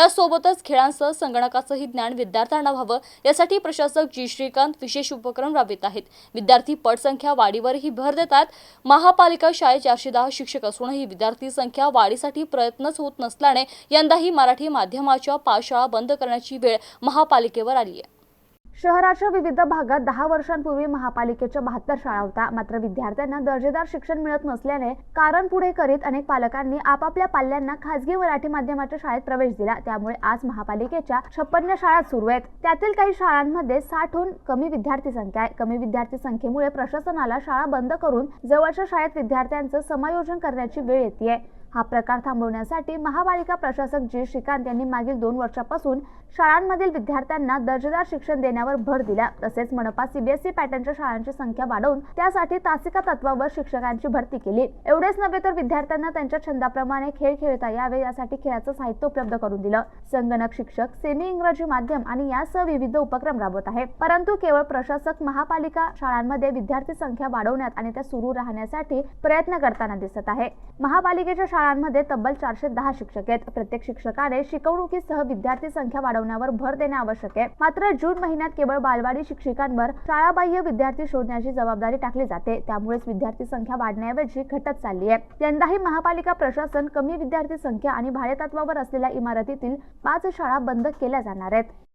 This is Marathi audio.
त्यासोबतच खेळांसह संगणकाचंही ज्ञान विद्यार्थ्यांना व्हावं यासाठी प्रशासक जी. श्रीकांत विशेष उपक्रम राबवित आहेत. विद्यार्थी पटसंख्या वाढीवरही भर देतात. महापालिका शाळेत चारशे दहा शिक्षक असूनही विद्यार्थी संख्या वाढीसाठी प्रयत्नच होत नसल्याने यंदाही मराठी माध्यमाच्या पाच शाळा बंद करण्याची वेळ महापालिकेवर आली आहे शहराच्या विविध भागात दहा वर्षांपूर्वी महापालिकेच्या बहात्तर शाळा होत्या. मात्र विद्यार्थ्यांना दर्जेदार शिक्षण मिळत नसल्याने कारण पुढे करीत अनेक पालकांनी आपापल्या पाल्यांना खासगी मराठी माध्यमाच्या शाळेत प्रवेश दिला. त्यामुळे आज महापालिकेच्या छप्पन्न शाळा सुरू आहेत. त्यातील काही शाळांमध्ये साठहून कमी विद्यार्थी संख्या आहे. कमी विद्यार्थी संख्येमुळे प्रशासनाला शाळा बंद करून जवळच्या शाळेत विद्यार्थ्यांचं समायोजन करण्याची वेळ येते हा प्रकार थांबवण्यासाठी महापालिका प्रशासक जी श्रीकांत यांनी मागील दोन वर्षापासून शाळांमधील विद्यार्थ्यांना दर्जेदार शिक्षण देण्यावर भर दिला. तसेच मनपा सीबीएसई पॅटर्नच्या शाळांची संख्या वाढवून त्यासाठी तासिका तत्वावर शिक्षकांची भरती केली. एवढेच नव्हे तर विद्यार्थ्यांना त्यांच्या छंदाप्रमाणे खेळ खेळता यावे यासाठी खेळाचं साहित्य उपलब्ध करून दिलं. संगणक शिक्षक सेमी इंग्रजी माध्यम आणि यासह विविध उपक्रम राबवत आहे. परंतु केवळ प्रशासक महापालिका शाळांमध्ये विद्यार्थी संख्या वाढवण्यात आणि त्या सुरू राहण्यासाठी प्रयत्न करताना दिसत आहे. महापालिकेच्या शाळांमध्ये तब्बल चारशे दहा शिक्षक आहेत. प्रत्येक शिक्षकाने शिकवणुकीसह विद्यार्थी संख्या वाढवण्यावर भर देणे आवश्यक आहे. मात्र जून महिन्यात केवळ बालवाडी शिक्षिकांवर शाळाबाह्य विद्यार्थी शोधण्याची जबाबदारी टाकली जाते. त्यामुळेच विद्यार्थी संख्या वाढण्याऐवजी घटत चालली आहे. यंदाही महापालिका प्रशासन कमी विद्यार्थी संख्या आणि भाडेतत्वावर असलेल्या इमारतीतील पाच शाळा बंद केल्या जाणार आहेत.